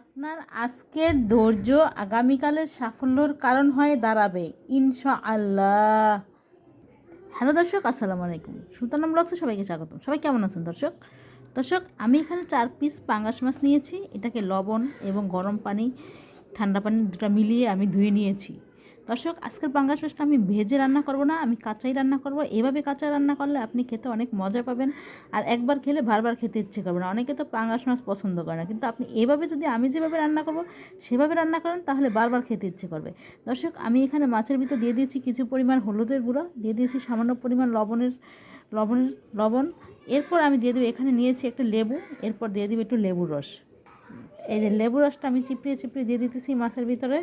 আপনার আজকের ধৈর্য আগামীকালের সাফল্যর কারণ হয়ে দাঁড়াবে ইনশা আল্লাহ হ্যালো দর্শক, আসসালামু আলাইকুম। সুলতানা ব্লগসে সবাইকে স্বাগতম। সবাই কেমন আছেন দর্শক? দর্শক, আমি এখানে চার পিস পাঙ্গাস মাছ নিয়েছি। এটাকে লবণ এবং গরম পানি, ঠান্ডা পানি দুটা মিলিয়ে আমি ধুয়ে নিয়েছি। দর্শক, আজকের পাঙ্গাস মাছটা আমি ভেজে রান্না করব না, আমি কাঁচাই রান্না করব। এভাবে কাঁচা রান্না করলে আপনি খেতে অনেক মজা পাবেন। আর একবার খেলে বারবার খেতে ইচ্ছে করবে না। অনেকে তো পাঙ্গাস মাছ পছন্দ করে না। কিন্তু আপনি এভাবে যদি আমি যেভাবে রান্না করব, সেভাবে রান্না করেন, তাহলে বারবার খেতে ইচ্ছে করবে। দর্শক, আমি এখানে মাছের ভিতর দিয়ে দিয়েছি কিছু পরিমাণ হলুদের গুঁড়ো, দিয়ে দিয়েছি সামান্য পরিমাণ লবণের লবণের লবণ। এরপর আমি দিয়ে দেবো, এখানে নিয়েছি একটা লেবু, এরপর দিয়ে দেবো একটু লেবুর রস। এই যে লেবু রসটা আমি চিপড়িয়ে চিপড়িয়ে দিয়ে দিতেছি মাছের ভিতরে।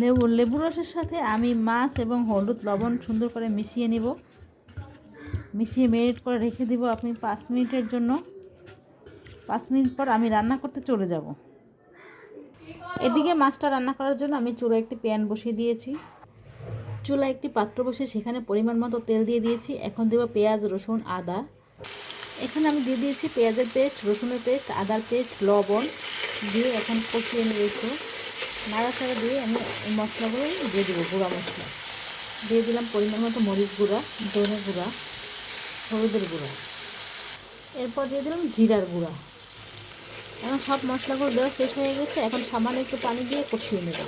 লেবু লেবু রসের সাথে আমি মাছ এবং হলুদ লবণ সুন্দর করে মিশিয়ে নিব। মিশিয়ে মেরিট করে রেখে দিব আপনি পাঁচ মিনিটের জন্য। পাঁচ মিনিট পর আমি রান্না করতে চলে যাব। এদিকে মাছটা রান্না করার জন্য আমি চুলো একটি প্যান বসিয়ে দিয়েছি। চুলা একটি পাত্র বসে সেখানে পরিমাণ মতো তেল দিয়ে দিয়েছি। এখন দেবো পেঁয়াজ, রসুন, আদা। এখানে আমি দিয়ে দিয়েছি পেঁয়াজের পেস্ট, রসুনের পেস্ট, আদার পেস্ট, লবণ। দিয়ে এখন কষিয়ে নিয়েছি। নাড়াচাড়া দিয়ে আমি এই মশলাগুলো দিয়ে দেবো, গুঁড়া মশলা। দিয়ে দিলাম পরিমাণ মতো মরিচ গুঁড়া, ধনে গুঁড়া, হলুদের গুঁড়া। এরপর দিয়ে দিলাম জিরার গুঁড়া। এখন সব মশলাগুলো দেওয়া শেষ হয়ে গেছে, এখন সামান্য একটু পানি দিয়ে কষিয়ে নেব।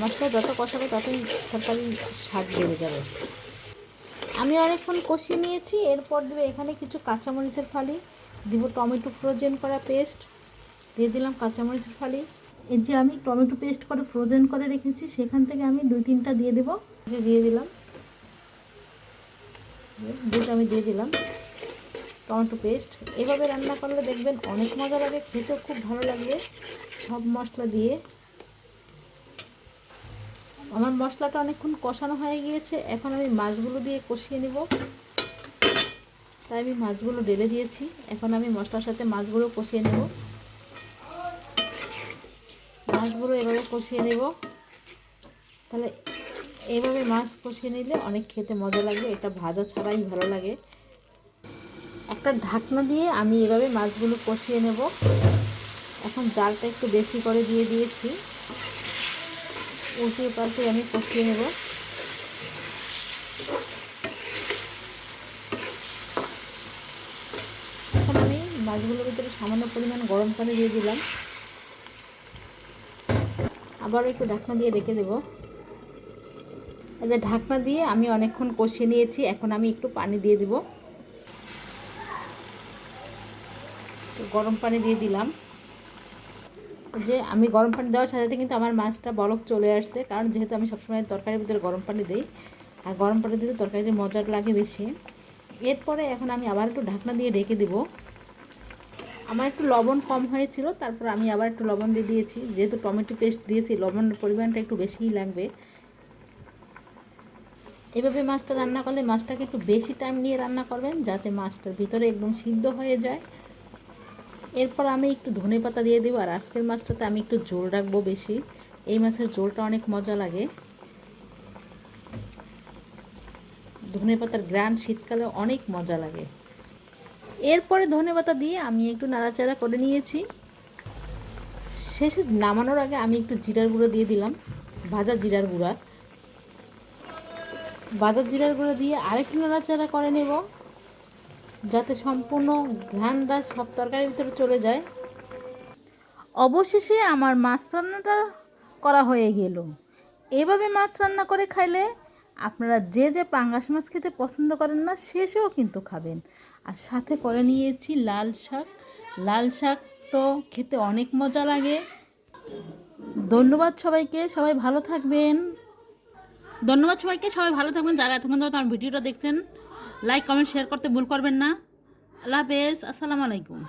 মশলা যত কষাবে ততই তরকারি স্বাদ বেড়ে যাবে। আমি অনেকক্ষণ কষিয়ে নিয়েছি, এরপর দেবে এখানে কিছু কাঁচামরিচের ফালি। দিব টমেটো ফ্রোজেন করা পেস্ট। দিয়ে দিলাম কাঁচামরিচের ফালি। এই যে আমি টমেটো পেস্ট করে ফ্রোজেন করে রেখেছি, সেখান থেকে আমি দুই তিনটা দিয়ে দেবো। দিয়ে দিলাম। দুটো আমি দিয়ে দিলাম টমেটো পেস্ট। এভাবে রান্না করলে দেখবেন অনেক মজা লাগে, খেতেও খুব ভালো লাগবে সব মশলা দিয়ে। আমার মশলাটা অনেকক্ষণ কষানো হয়ে গিয়েছে, এখন আমি মাছগুলো দিয়ে কষিয়ে নিব। তাই আমি মাছগুলো ঢেলে দিয়েছি, এখন আমি মশলার সাথে মাছগুলো কষিয়ে নেব। মাছগুলো এভাবে কষিয়ে নেব। তাহলে এইভাবে মাছ কষিয়ে নিলে অনেক খেতে মজা লাগবে, এটা ভাজা ছাড়াই ভালো লাগে। একটা ঢাকনা দিয়ে আমি এভাবে মাছগুলো কষিয়ে নেব। এখন জালটা একটু বেশি করে দিয়ে দিয়েছি। উল্টিয়ে পাল্টে আমি কষিয়ে নেব। এখন আমি মাছগুলোর ভিতরে সামান্য পরিমাণ গরম পানি দিয়ে দিলাম। আবারও একটু ঢাকনা দিয়ে রেখে দেব। যে ঢাকনা দিয়ে আমি অনেকক্ষণ কষিয়ে নিয়েছি, এখন আমি একটু পানি দিয়ে দিব। গরম পানি দিয়ে দিলাম। যে আমি গরম পানি দেওয়ার সাথে সাথে কিন্তু আমার মাছটা বলক চলে আসছে, কারণ যেহেতু আমি সবসময় তরকারির ভিতরে গরম পানি দিই, আর গরম পানি দিতে তরকারিতে মজা লাগে বেশি। এরপরে এখন আমি আবার একটু ঢাকনা দিয়ে ঢেকে দেব। আমার একটু লবণ কম হয়েছিল, তারপর আমি আবার একটু লবণ দিয়ে দিয়েছি। যেহেতু টমেটো পেস্ট দিয়েছি, লবণের পরিমাণটা একটু বেশিই লাগবে। এভাবে মাছটা রান্না করলে মাছটাকে একটু বেশি টাইম নিয়ে রান্না করবেন, যাতে মাছটার ভিতরে একদম সিদ্ধ হয়ে যায়। এরপর আমি একটু ধনে পাতা দিয়ে দেবো, আর আজকের মাছটাতে আমি একটু জোল রাখব বেশি। এই মাছের জোলটা অনেক মজা লাগে। ধনে পাতার গ্রান শীতকালে অনেক মজা লাগে। এরপরে ধনে পাতা দিয়ে আমি একটু নাড়াচাড়া করে নিয়েছি। শেষে নামানোর আগে আমি একটু জিরার গুঁড়ো দিয়ে দিলাম, ভাজা জিরার গুঁড়া। ভাজা জিরার গুঁড়ো দিয়ে আরেকটু নাড়াচাড়া করে নেব, যাতে সম্পূর্ণ ঘ্রানটা সব তরকারির ভিতরে চলে যায়। অবশেষে আমার মাছ রান্নাটা করা হয়ে গেল। এভাবে মাছ রান্না করে খাইলে আপনারা যে যে পাঙ্গাস মাছ খেতে পছন্দ করেন না, শেষেও কিন্তু খাবেন। আর সাথে করে নিয়েছি লাল শাক। লাল শাক তো খেতে অনেক মজা লাগে। ধন্যবাদ সবাইকে, সবাই ভালো থাকবেন। ধন্যবাদ সবাইকে, সবাই ভালো থাকবেন। যারা এতক্ষণ ধরে আমার ভিডিওটা দেখছেন লাইক কমেন্ট শেয়ার করতে ভুল করবেন না। আল্লাহ হাফেজ, আসসালামু আলাইকুম।